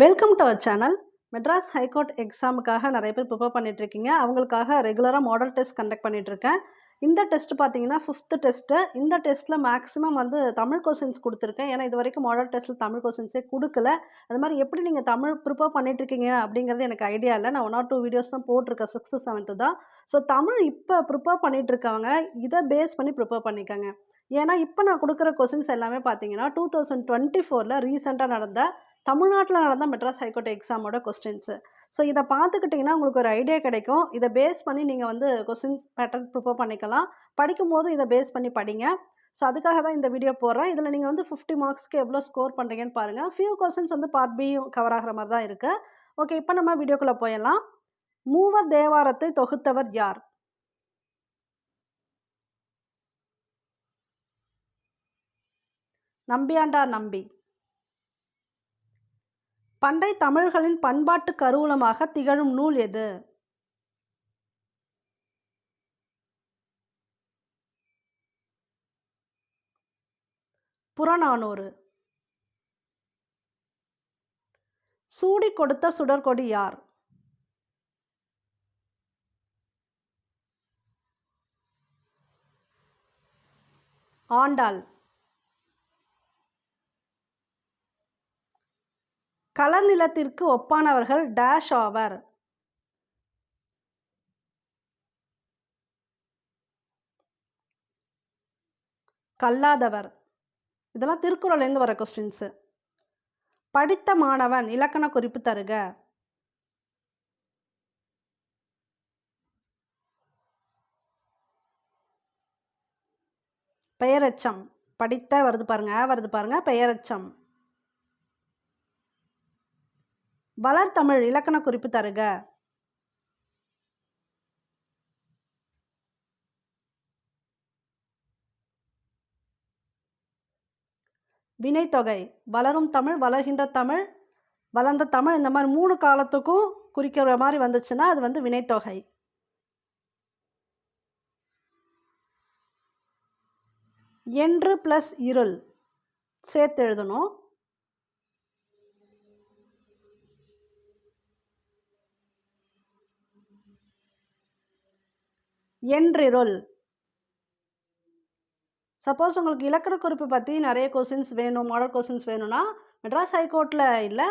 Welcome to our channel Madras high court எக்ஸாமுக்காக நிறைய பேர் prepare பண்ணிட்டுருக்கீங்க. அவங்களுக்காக ரெகுலராக மாடல் டெஸ்ட் கண்டக்ட் பண்ணிகிட்ருக்கேன் இருக்கேன் இந்த டெஸ்ட் பார்த்தீங்கன்னா ஃபிஃப்த்து டெஸ்ட்டு இந்த டெஸ்ட்டில் மேக்ஸிமம் வந்து தமிழ் கொஸ்டின்ஸ் கொடுத்துருக்கேன். ஏன்னா இது வரைக்கும் மாடல் டெஸ்ட்டில் தமிழ் கொஸ்டின்ஸே கொடுக்கல. அது மாதிரி எப்படி நீங்கள் தமிழ் ப்ரிப்பேர் பண்ணிட்டு இருக்கீங்க அப்படிங்கிறது எனக்கு ஐடியா இல்லை. நான் ஒன் ஆர் டூ வீடியோஸ் தான் போட்டிருக்கேன். சிக்ஸ்த்து செவன்த்து தான். ஸோ தமிழ் இப்போ ப்ரிப்பேர் பண்ணிகிட்ருக்கவங்க இதை பேஸ் பண்ணி ப்ரிப்பேர் பண்ணிக்கோங்க. ஏன்னா இப்போ நான் கொடுக்குற கொஸ்டின்ஸ் எல்லாமே பார்த்தீங்கன்னா டூ தௌசண்ட் டுவெண்ட்டி ஃபோரில் ரீசெண்டாக நடந்த தமிழ்நாட்டில் நடந்த மெட்ராஸ் ஹைகோர்ட் எக்ஸாமோட கொஸ்டின்ஸு ஸோ இதை பார்த்துக்கிட்டிங்கன்னா உங்களுக்கு ஒரு ஐடியா கிடைக்கும். இதை பேஸ் பண்ணி நீங்கள் வந்து கொஸ்டின் பேட்டர்ன் ப்ரிப்பேர் பண்ணிக்கலாம். படிக்கும்போது இதை பேஸ் பண்ணி படிங்க. ஸோ அதுக்காக தான் இந்த வீடியோ போடுறேன். இதில் நீங்கள் வந்து ஃபிஃப்டி மார்க்ஸ்க்கு எவ்வளோ ஸ்கோர் பண்ணுறீங்கன்னு பாருங்கள் ஃபியூ கொஸ்டின்ஸ் வந்து பார்ட் பியும் கவர் ஆகிற மாதிரி தான் இருக்குது ஓகே இப்போ நம்ம வீடியோக்குள்ளே போயிடலாம். மூவர் தேவாரத்தை தொகுத்தவர் யார்? நம்பியாண்டார் நம்பி. பண்டை தமிழர்களின் பண்பாட்டு கருவூலமாக திகழும் நூல் எது? புறநானூறு. சூடி கொடுத்த சுடர்கொடி யார்? ஆண்டாள். கலர் நிலத்திற்கு ஒப்பானவர்கள் டேஷ் ஆவர் கல்லாதவர். இதெல்லாம் திருக்குறள்லேருந்து வர கொஸ்டின்ஸு படித்த மாணவன் இலக்கண குறிப்பு தருக. பெயரச்சம். படித்த வருது பாருங்க வருது பாருங்க பெயரெச்சம். வளர்தமிழ் இலக்கண குறிப்பு தருக. வினைத்தொகை வளரும் தமிழ் வளர்கின்ற தமிழ் வளர்ந்த தமிழ் இந்த மாதிரி மூணு காலத்துக்கும் குறிக்கிற மாதிரி வந்துச்சுன்னா அது வந்து வினைத்தொகை என்று ப்ளஸ் இருள். சேர்த்து எழுதணும். என்றிருள். சப்போஸ் உங்களுக்கு இலக்கண குறிப்பு பற்றி நிறைய கொஸ்டின்ஸ் வேணும் மாடல் கொஸ்டின்ஸ் வேணும்னா மெட்ராஸ் ஹைகோர்ட்டில் இல்லை.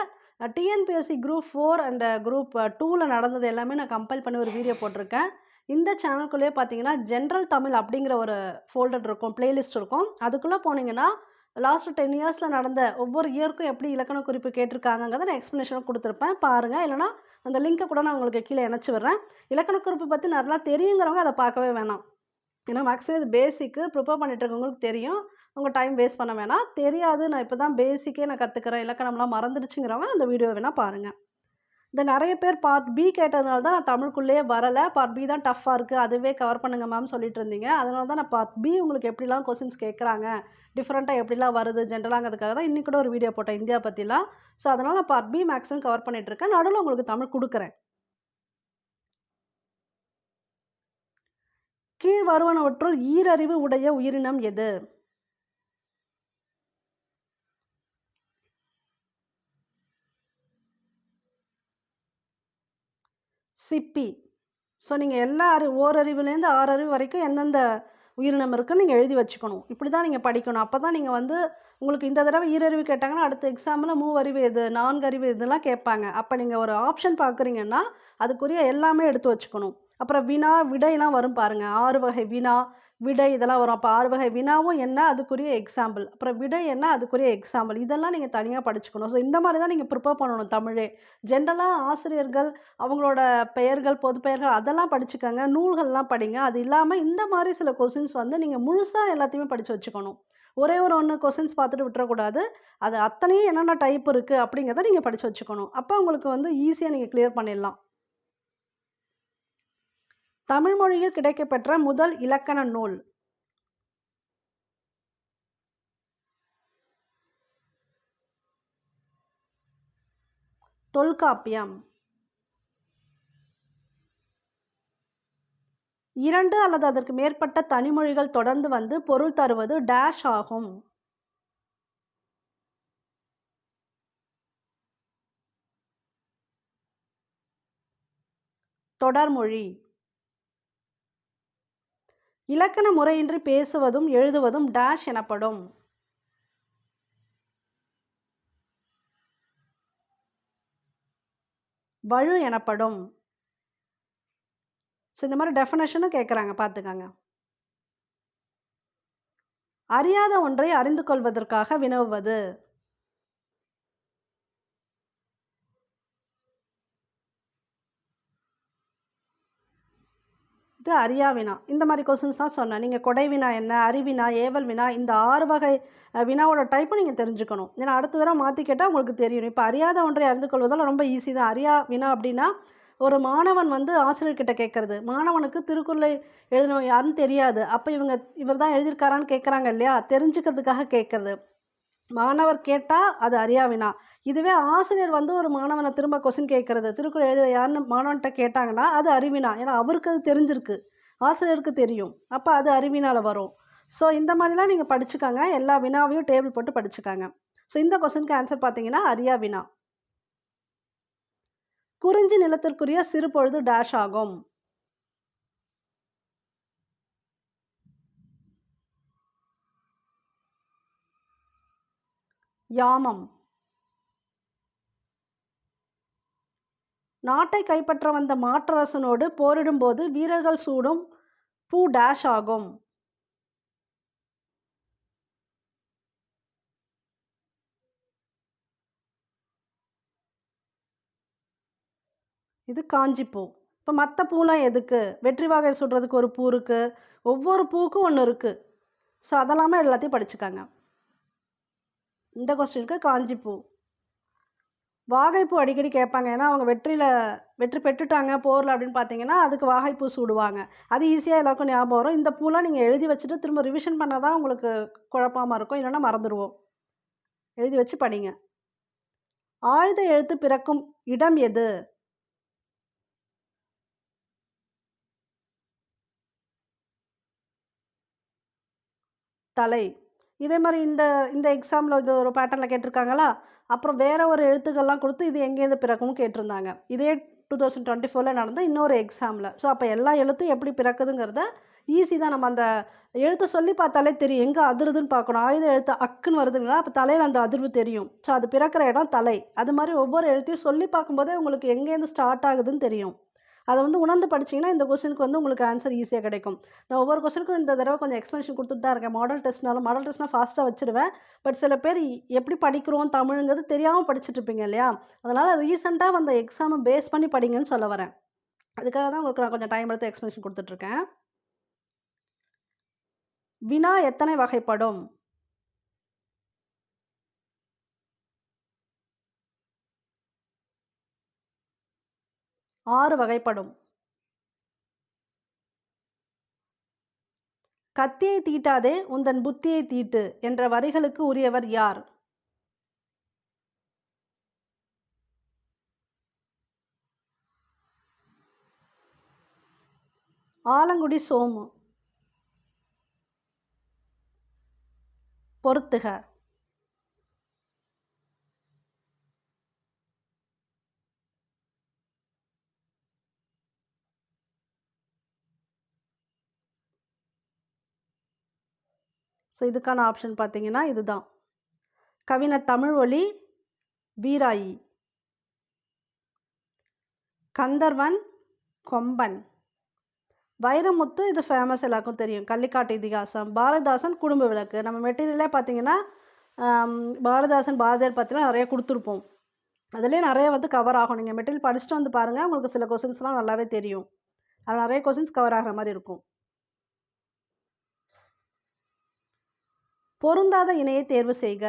TNPSC group four and group டூவில் நடந்தது எல்லாமே நான் கம்பைல் பண்ணி ஒரு வீடியோ போட்டிருக்கேன். இந்த சேனல்குள்ளேயே பார்த்தீங்கன்னா ஜென்ரல் தமிழ் அப்படிங்கிற ஒரு ஃபோல்டர் இருக்கும் பிளேலிஸ்ட் இருக்கும். அதுக்குள்ளே போனீங்கன்னா லாஸ்ட் டென் இயர்ஸில் நடந்த ஒவ்வொரு இயருக்கும் எப்படி இலக்கண குறிப்பு கேட்டிருக்காங்கிறத நான் எக்ஸ்ப்ளனேஷனாக கொடுத்துருப்பேன். பாருங்கள் இல்லைனா அந்த லிங்க்கை கூட நான் உங்களுக்கு கீழே இணைச்சி விட்றேன். இலக்கண குறிப்பு பற்றி நல்லா தெரியுங்கிறவங்க அதை பார்க்கவே வேணாம். ஏன்னா மேக்ஸிமம் இது பேசிக்கு ப்ரிப்பேர் பண்ணிட்டு இருக்கவங்களுக்கு தெரியும். உங்கள் டைம் வேஸ்ட் பண்ண வேணாம். தெரியாது. நான் இப்போ தான் பேசிக்கே நான் கற்றுக்கிறேன் இலக்கணம்லாம் மறந்துடுச்சுங்கிறவங்க அந்த வீடியோ வேணால் பாருங்கள் இந்த நிறைய பேர் பார்ட் பி கேட்டதுனால தான் நான் தமிழுக்குள்ளேயே வரலை. பார்ட் பி தான் டஃப்பாக இருக்குது அதுவே கவர் பண்ணுங்க மேம் சொல்லிட்டு இருந்தீங்க. அதனால தான் நான் பார்ட் பி உங்களுக்கு எப்படிலாம் கொஸ்டின்ஸ் கேட்குறாங்க? டிஃப்ரெண்ட்டாக எப்படிலாம் வருது? ஜென்ரலாங்கிறதுக்காக தான் இன்றைக்கி கூட ஒரு வீடியோ போட்டேன் இந்தியா பற்றிலாம் ஸோ அதனால் நான் பார்ட் பி மேக்ஸிமம் கவர் பண்ணிகிட்ருக்கேன் நடுவில் உங்களுக்கு தமிழ் கொடுக்குறேன். கீழ் வருவனவற்றுள் ஈரறிவு உடைய உயிரினம் எது? சிப்பி. ஸோ நீங்கள் எல்லா அறி ஓரறிவுலேருந்து ஆறறிவு வரைக்கும் எந்தெந்த உயிரினம் இருக்குன்னு நீங்கள் எழுதி வச்சுக்கணும். இப்படி தான் நீங்கள் படிக்கணும். அப்போ தான் நீங்கள் வந்து உங்களுக்கு இந்த தடவை ஈரறிவு கேட்டாங்கன்னா அடுத்த எக்ஸாமில் மூவறிவு எது நான்கறிவு இதெல்லாம் கேட்பாங்க. அப்போ நீங்கள் ஒரு ஆப்ஷன் பார்க்குறீங்கன்னா அதுக்குரிய எல்லாமே எடுத்து வச்சுக்கணும். அப்புறம் வினா விடையெல்லாம் வரும் பாருங்கள் ஆறு வகை வினா விடை இதெல்லாம் வரும். அப்போ ஆறு வகை வினாவும் என்ன? அதுக்குரிய எக்ஸாம்பிள் அப்புறம் விடை என்ன? அதுக்குரிய எக்ஸாம்பிள் இதெல்லாம் நீங்கள் தனியாக படிச்சுக்கணும். ஸோ இந்த மாதிரி தான் நீங்கள் ப்ரிப்பேர் பண்ணணும் தமிழே. ஜென்ரலாக ஆசிரியர்கள் அவங்களோட பெயர்கள் பொது பெயர்கள் அதெல்லாம் படிச்சுக்கோங்க. நூல்கள்லாம் படிங்க. அது இல்லாமல் இந்த மாதிரி சில கொஸ்டின்ஸ் வந்து நீங்கள் முழுசாக எல்லாத்தையுமே படித்து வச்சுக்கணும். ஒரே ஒரு ஒன்று கொஸ்டின்ஸ் பார்த்துட்டு விட்டுறக்கூடாது. அது அத்தனையும் என்னென்ன டைப் இருக்குது அப்படிங்கிறத நீங்கள் படித்து வச்சுக்கணும். அப்போ உங்களுக்கு வந்து ஈஸியாக நீங்கள் கிளியர் பண்ணிடலாம். தமிழ்மொழியில் கிடைக்கப்பெற்ற முதல் இலக்கண நூல். தொல்காப்பியம். இரண்டு அல்லது அதற்கு மேற்பட்ட தனிமொழிகள் தொடர்ந்து வந்து பொருள் தருவது டேஷ் ஆகும். தொடர்மொழி. இலக்கண முறையின்றி பேசுவதும் எழுதுவதும் டேஷ் எனப்படும். வழு எனப்படும். ஸோ இந்த மாதிரி டெஃபனேஷனும் கேட்குறாங்க பார்த்துக்கங்க அறியாத ஒன்றை அறிந்து கொள்வதற்காக வினவுவது. இருக்குது அறியா வினா. இந்த மாதிரி கொஸ்டின்ஸ் தான் சொன்னேன். நீங்கள் கொடை வினா என்ன அறிவினா ஏவல் வினா இந்த ஆறு வகை வினாவோட டைப்பும் நீங்கள் தெரிஞ்சுக்கணும். ஏன்னா அடுத்த தடவை மாற்றி கேட்டால் உங்களுக்கு தெரியும். இப்போ அறியாத ஒன்றை அறிந்து கொள்வதால் ரொம்ப ஈஸி தான். அறியா வினா அப்படின்னா ஒரு மாணவன் வந்து ஆசிரியர்கிட்ட கேட்குறது மாணவனுக்கு திருக்குறளை எழுதினவங்க யாருன்னு தெரியாது. அப்போ இவங்க இவர் தான் எழுதியிருக்காரான்னு கேட்குறாங்க இல்லையா? தெரிஞ்சுக்கிறதுக்காக கேட்குறது மாணவர் கேட்டால் அது அறியாவினா. இதுவே ஆசிரியர் வந்து ஒரு மாணவனை திரும்ப கொஸ்டின் கேட்குறது திருக்குறள் எழுத யாருன்னு மாணவன்கிட்ட கேட்டாங்கன்னா அது அறிவினா. ஏன்னா அவருக்கு அது தெரிஞ்சிருக்கு. ஆசிரியருக்கு தெரியும். அப்போ அது அறிவினால் வரும். ஸோ இந்த மாதிரிலாம் நீங்கள் படிச்சுக்கோங்க. எல்லா வினாவையும் டேபிள் போட்டு படிச்சுக்காங்க. ஸோ இந்த கொஸ்டினுக்கு ஆன்சர் பார்த்தீங்கன்னா அரியா வினா குறிஞ்சி நிலத்திற்குரிய சிறு பொழுது டேஷ் ஆகும். யாமம். நாட்டை கைப்பற்ற வந்த மாற்றரசனோடு போரிடும்போது வீரர்கள் சூடும் பூ டேஷ் ஆகும். இது காஞ்சிப்பூ இப்போ மற்ற பூலாம் எதுக்கு? வெற்றி வாகை சுடுறதுக்கு ஒரு பூ இருக்குது ஒவ்வொரு பூக்கும் ஒன்று இருக்குது ஸோ அதெல்லாமே எல்லாத்தையும் படிச்சுக்காங்க. இந்த கொஸ்டினுக்கு காஞ்சிப்பூ. வாகைப்பூ அடிக்கடி கேட்பாங்க. ஏன்னா அவங்க வெற்றியில் வெற்றி பெற்றுட்டாங்க போரில் அப்படின்னு பார்த்தீங்கன்னா அதுக்கு வாகைப்பூ சூடுவாங்க. அது ஈஸியாக எல்லாருக்கும் ஞாபகம் வரும். இந்த பூலாம் நீங்கள் எழுதி வச்சுட்டு திரும்ப ரிவிஷன் பண்ணால் தான் உங்களுக்கு குழப்பமாக இருக்கும். இல்லைன்னா மறந்துடுவோம் எழுதி வச்சு படிங்க. ஆயுத எழுத்து பிறக்கும் இடம் எது? தலை. இதே மாதிரி இந்த இந்த எக்ஸாமில் இது ஒரு பேட்டர்னில் கேட்டிருக்காங்களா? அப்புறம் வேறு ஒரு எழுத்துக்கள்லாம் கொடுத்து இது எங்கேருந்து பிறக்கும்னு கேட்டிருந்தாங்க. இதே டூ தௌசண்ட் டுவெண்ட்டி ஃபோரில் நடந்த இன்னொரு எக்ஸாமில் ஸோ அப்போ எல்லா எழுத்தும் எப்படி பிறக்குதுங்கிறத ஈஸி தான் நம்ம அந்த எழுத்தை சொல்லி பார்த்தாலே தெரியும். எங்கே அதிருதுன்னு பார்க்கணும். ஆயுத எழுத்து அக்குன்னு வருதுங்களா? அப்போ தலையில் அந்த அதிர்வு தெரியும். ஸோ அது பிறக்கிற இடம் தலை. அது மாதிரி ஒவ்வொரு எழுத்தையும் சொல்லி பார்க்கும்போதே உங்களுக்கு எங்கேருந்து ஸ்டார்ட் ஆகுதுன்னு தெரியும். அதை வந்து உணர்ந்து படிச்சீங்கன்னா இந்த கொஸ்டினுக்கு வந்து உங்களுக்கு ஆன்சர் ஈஸியாக கிடைக்கும். நான் ஒவ்வொரு கொஸ்டினுக்கும் இந்த தடவை கொஞ்சம் எக்ஸ்ப்ளனேஷன் கொடுத்துட்டு தான் இருக்கேன். மாடல் டெஸ்ட்னாலும் மாடல் டெஸ்ட்னால் ஃபாஸ்ட்டாக வச்சுருவேன். பட் சில பேர் எப்படி படிக்கிறோம் தமிழுங்கிறது தெரியாமல் படிச்சுட்டு இருப்பீங்க இல்லையா? அதனால் ரீசெண்டாக வந்த எக்ஸாமை பேஸ் பண்ணி படிங்கன்னு சொல்ல வரேன். அதுக்காக தான் உங்களுக்கு நான் கொஞ்சம் டைம் எடுத்து எக்ஸ்ப்ளனேஷன் கொடுத்துட்ருக்கேன் வினா எத்தனை வகைப்படும்? ஆறு வகைப்படும். கத்தியை தீட்டாதே உந்தன் புத்தியை தீட்டு என்ற வரிகளுக்கு உரியவர் யார்? ஆலங்குடி சோமு. பொறுத்துக. ஸோ இதுக்கான ஆப்ஷன் பார்த்தீங்கன்னா இதுதான். கவிஞர் தமிழ்வொலி வீராயி. கந்தர்வன் கொம்பன். வைரமுத்து இது ஃபேமஸ் எல்லாருக்கும் தெரியும். கள்ளிக்காட்டு இதிகாசம் பாரதிதாசன் குடும்ப விளக்கு. நம்ம மெட்டீரியலே பார்த்தீங்கன்னா பாரதிதாசன் பாரதியார் பற்றிலாம் நிறைய கொடுத்துருப்போம். அதுலேயே நிறைய வந்து கவர் ஆகும். நீங்கள் மெட்டீரியல் படிச்சுட்டு வந்து பாருங்கள் உங்களுக்கு சில கொஸ்டின்ஸ்லாம் நல்லாவே தெரியும். அதில் நிறைய கொஸ்டின்ஸ் கவர் ஆகிற மாதிரி இருக்கும். பொருந்தாத இணையை தேர்வு செய்க.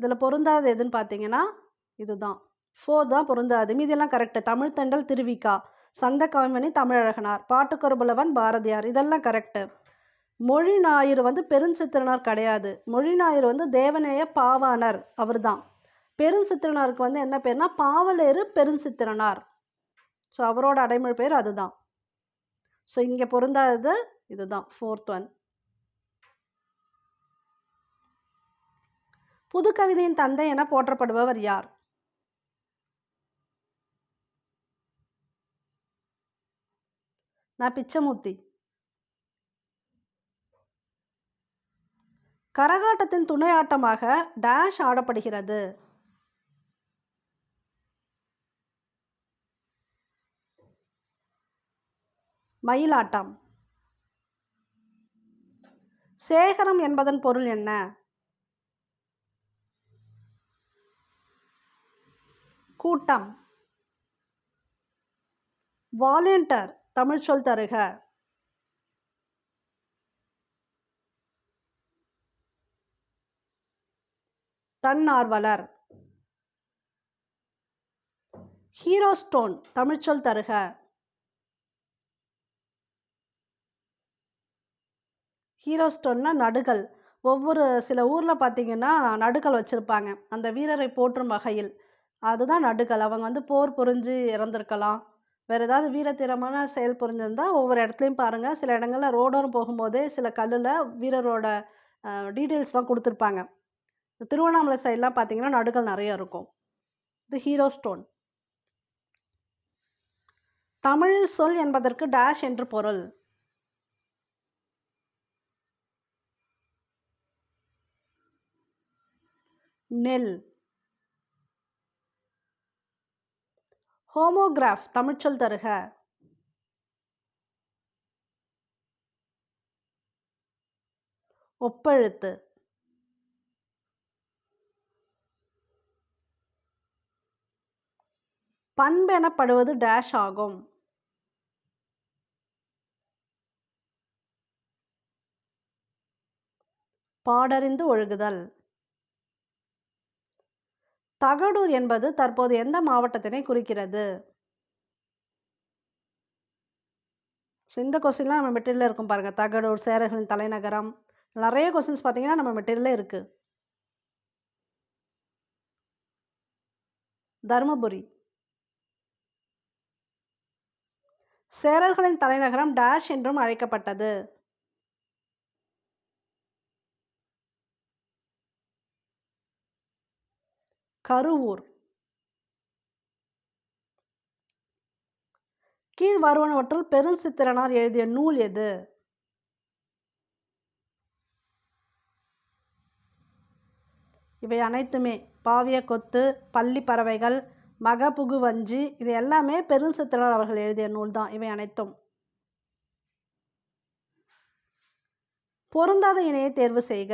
இதில் பொருந்தாது எதுன்னு பார்த்தீங்கன்னா இதுதான். ஃபோர் தான் பொருந்தாது. மீதியெல்லாம் கரெக்டு தமிழ் தண்டல் திருவிக்கா. சந்த கவிமணி தமிழழகனார். பாட்டுக்கொருபுலவன் பாரதியார். இதெல்லாம் கரெக்டு மொழி ஞாயிறு வந்து பெருஞ்சித்திரனார் கிடையாது. மொழி ஞாயிறு வந்து தேவநேய பாவனர் அவர் தான் பெருஞ்சித்திரனாருக்கு வந்து என்ன பேர்னா பாவலேறு பெருஞ்சித்திரனார். ஸோ அவரோட அடைமொழி பேர் அதுதான். ஸோ இங்கே பொருந்தாதது இதுதான் ஃபோர்த் ஒன் புதுக்கவிதையின் தந்தை என போற்றப்படுபவர் யார்? நான் பிச்சமூர்த்தி. கரகாட்டத்தின் துணை ஆட்டமாக டேஷ் ஆடப்படுகிறது. மயிலாட்டம். சேகரம் என்பதன் பொருள் என்ன? கூட்டம். வாலண்டியர் தமிழ் சொல் தருக. தன்னார்வலர். ஹீரோ ஸ்டோன் தமிழ்ச்சொல் தருக. ஹீரோ ஸ்டோன்னா நடுகள். ஒவ்வொரு சில ஊரில் பார்த்தீங்கன்னா நடுகள் வச்சுருப்பாங்க. அந்த வீரரை போற்றும் வகையில். அதுதான் நடுகள். அவங்க வந்து போர் புரிஞ்சு இறந்துருக்கலாம். வேறு ஏதாவது வீரத்தீரமான செயல் புரிஞ்சிருந்தால் ஒவ்வொரு இடத்துலையும் பாருங்கள் சில இடங்களில் ரோடோரம் போகும்போதே சில கல்லில் வீரரோட டீட்டெயில்ஸ்லாம் கொடுத்துருப்பாங்க. திருவண்ணாமலை சைட்லாம் பார்த்தீங்கன்னா நடுகள் நிறைய இருக்கும். இது ஹீரோ ஸ்டோன் தமிழ் சொல் என்பதற்கு டேஷ் என்று பொருள். நெல். ஹோமோகிராஃப் தமிழ்ச்சொல் தருக. ஒப்பெழுத்து. பண்பெனப்படுவது டேஷ் ஆகும். பாடறிந்து ஒழுகுதல். தகடூர் என்பது தற்போது எந்த மாவட்டத்தினை குறிக்கிறது? இந்த கொஸ்டின்லாம் நம்ம மெட்டீரியலில் இருக்கும் பாருங்கள் தகடூர் சேரர்களின் தலைநகரம். நிறைய கொஸ்டின்ஸ் பார்த்தீங்கன்னா நம்ம மெட்டீரியலே இருக்குது தருமபுரி. சேரர்களின் தலைநகரம் டேஷ் என்றும் அழைக்கப்பட்டது. கருவூர். கீழ் வருவனவற்றுள் பெருஞ்சித்திரனார் எழுதிய நூல் எது? இவை அனைத்துமே பாவிய கொத்து பள்ளி பறவைகள் மகபுகு வஞ்சி இது எல்லாமே பெருஞ்சித்திரனார் அவர்கள் எழுதிய நூல் தான். இவை அனைத்தும். பொருந்தாத இணையை தேர்வு செய்க.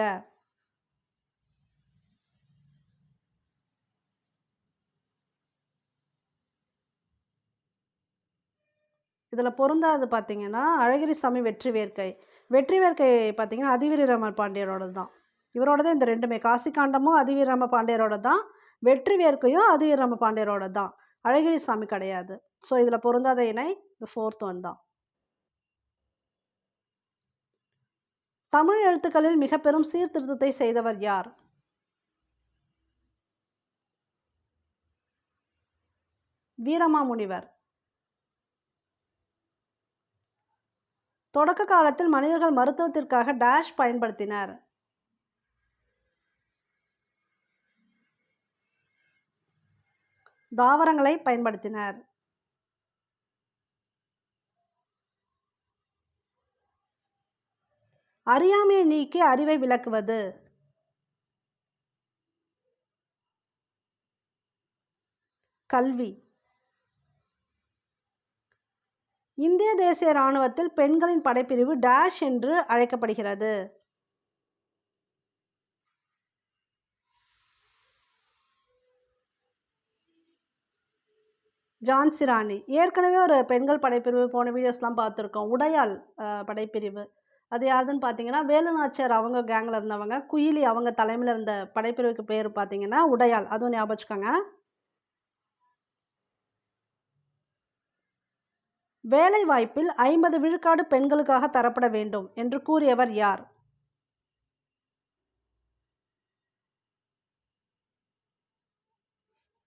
இதில் பொருந்தாது பார்த்தீங்கன்னா அழகிரிசாமி வெற்றி வேர்க்கை. வெற்றி வேர்க்கை பார்த்தீங்கன்னா அதிவீரம பாண்டியரோட தான் இவரோட தான் இந்த ரெண்டுமே. காசிகாண்டமும் அதிவீரம பாண்டியரோட தான் வெற்றி வேர்க்கையும் அதிவீரம பாண்டியரோட தான் அழகிரிசாமி கிடையாது. ஸோ இதில் பொருந்தாத இணை இந்த ஃபோர்த் ஒன் தான். தமிழ் எழுத்துக்களில் மிக பெரும் சீர்திருத்தத்தை செய்தவர் யார்? வீரமாமுனிவர். தொடக்க காலத்தில் மனிதர்கள் மருத்துவத்திற்காக டேஷ் பயன்படுத்தினர். தாவரங்களை பயன்படுத்தினர். அறியாமையை நீக்கி அறிவை விளக்குவது. கல்வி. இந்திய தேசிய இராணுவத்தில் பெண்களின் படைப்பிரிவு டேஷ் என்று அழைக்கப்படுகிறது. ஜான்சி ராணி. ஏற்கனவே ஒரு பெண்கள் படைப்பிரிவு போன வீடியோஸ்லாம் பார்த்துருக்கோம். உடையால் படைப்பிரிவு. அது யாருதுன்னு பார்த்தீங்கன்னா வேலுநாச்சியார் அவங்க கேங்கில் இருந்தவங்க. குயிலி அவங்க தலைமையில் இருந்த படைப்பிரிவுக்கு பேர் பார்த்தீங்கன்னா உடையால் அதுவும் ஞாபகம் வச்சுக்கோங்க. வேலை வாய்ப்பில் ஐம்பது விழுக்காடு பெண்களுக்காக தரப்பட வேண்டும் என்று கூறியவர் யார்?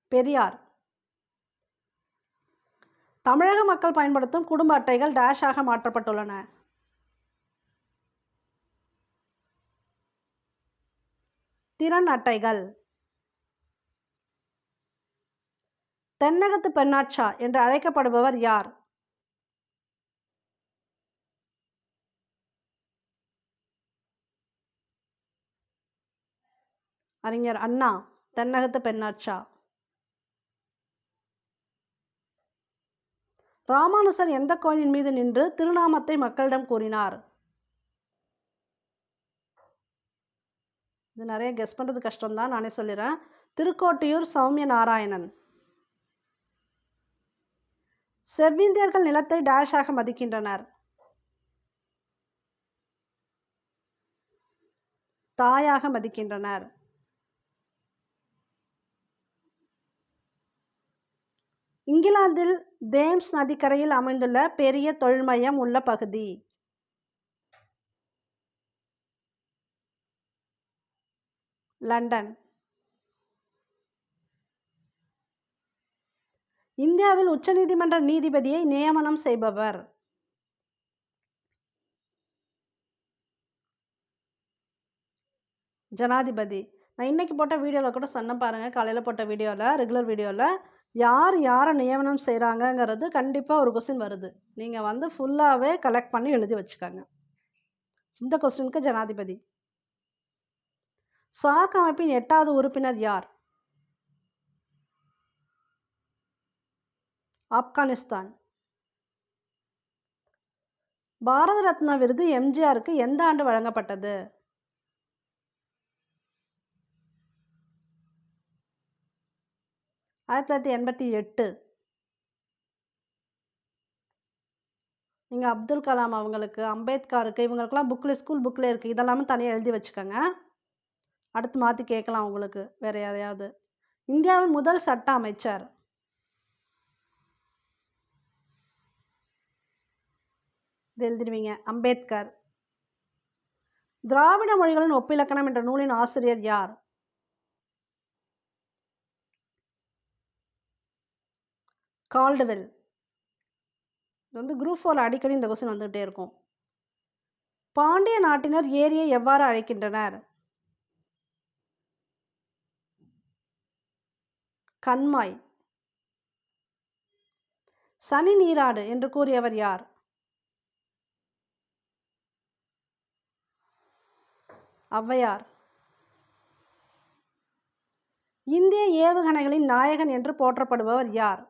பெரியார். தமிழக மக்கள் பயன்படுத்தும் குடும்ப அட்டைகள் டேஷாக மாற்றப்பட்டுள்ளன. திறன் அட்டைகள். தென்னகத்து பெண்ணாட்சா என்று அழைக்கப்படுபவர் யார்? அறிஞர் அண்ணா தென்னகத்து பெண்ணாட்சா ராமானுசர் எந்த கோயிலின் மீது நின்று திருநாமத்தை மக்களிடம் கூறினார்? இது நிறைய கெஸ் பண்ணுறது கஷ்டம்தான் நானே சொல்லிடுறேன். திருக்கோட்டியூர் சௌமிய நாராயணன் செவ்விந்தியர்கள் நிலத்தை டேஷாக மதிக்கின்றனர். தாயாக மதிக்கின்றனர். இங்கிலாந்தில் தேம்ஸ் நதிக்கரையில் அமைந்துள்ள பெரிய தொழில் மையம் உள்ள பகுதி. லண்டன். இந்தியாவில் உச்சநீதிமன்ற நீதிபதியை நியமனம் செய்பவர். ஜனாதிபதி. நான் இன்னைக்கு போட்ட வீடியோவில் கூட சொன்னேன் பாருங்கள் காலையில் போட்ட வீடியோவில் ரெகுலர் வீடியோவில் யார் யாரை நியமனம் செய்கிறாங்கங்கிறது கண்டிப்பாக ஒரு கொஸ்டின் வருது. நீங்கள் வந்து ஃபுல்லாகவே கலெக்ட் பண்ணி எழுதி வச்சுக்கோங்க. இந்த கொஸ்டினுக்கு ஜனாதிபதி. சார்க் அமைப்பின் எட்டாவது உறுப்பினர் யார்? ஆப்கானிஸ்தான். பாரத ரத்னா விருது எம்ஜிஆருக்கு எந்த ஆண்டு வழங்கப்பட்டது? ஆயிரத்தி தொள்ளாயிரத்தி எண்பத்தி எட்டு. நீங்கள் அப்துல் கலாம் அவங்களுக்கு அம்பேத்கருக்கு இவங்களுக்கெல்லாம் புக்கில் ஸ்கூல் புக்கில் இருக்குது இதெல்லாமே தனியாக எழுதி வச்சுக்கோங்க. அடுத்து மாற்றி கேட்கலாம் உங்களுக்கு வேறு எதையாவது இந்தியாவின் முதல் சட்ட அமைச்சர். இது எழுதிடுவீங்க. அம்பேத்கர். திராவிட மொழிகளின் ஒப்பிலக்கணம் என்ற நூலின் ஆசிரியர் யார்? கால்டுவெல் இது வந்து குரூப் ஃபோரில் அடிக்கடி இந்த கொஸ்டின் வந்துகிட்டே இருக்கும். பாண்டிய நாட்டினர் ஏரியை எவ்வாறு அழைக்கின்றனர்? கண்மாய். சனி நீராடு என்று கூறியவர் யார்? ஔவையார். இந்திய ஏவுகணைகளின் நாயகன் என்று போற்றப்படுபவர் யார்?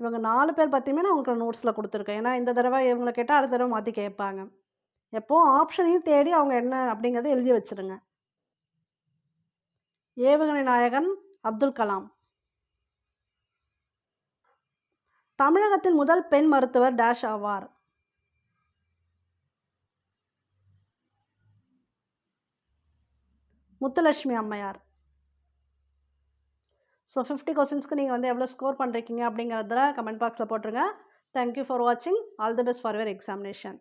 இவங்க நாலு பேர் பற்றியுமே நான் உங்களுக்கு நோட்ஸில் கொடுத்துருக்கேன். ஏன்னா இந்த தடவை இவங்களை கேட்டால் அடுத்த தடவை மாற்றி கேட்பாங்க. எப்போது ஆப்ஷனையும் தேடி அவங்க என்ன அப்படிங்கிறத எழுதி வச்சிருங்க. ஏவுகணை நாயகன் அப்துல் கலாம். தமிழகத்தின் முதல் பெண் மருத்துவர் டேஷ் ஆவார். முத்துலட்சுமி அம்மையார். ஸோ ஃபிஃப்டி கொஸ்டின்ஸ்க்கு நீங்கள் வந்து எவ்வளோ ஸ்கோர் பண்ணுறீங்க அப்படிங்கிறத கமெண்ட் பாக்ஸில் போட்டுருங்க. தேங்க்யூ ஃபார் வாட்சிங் all the best for your examination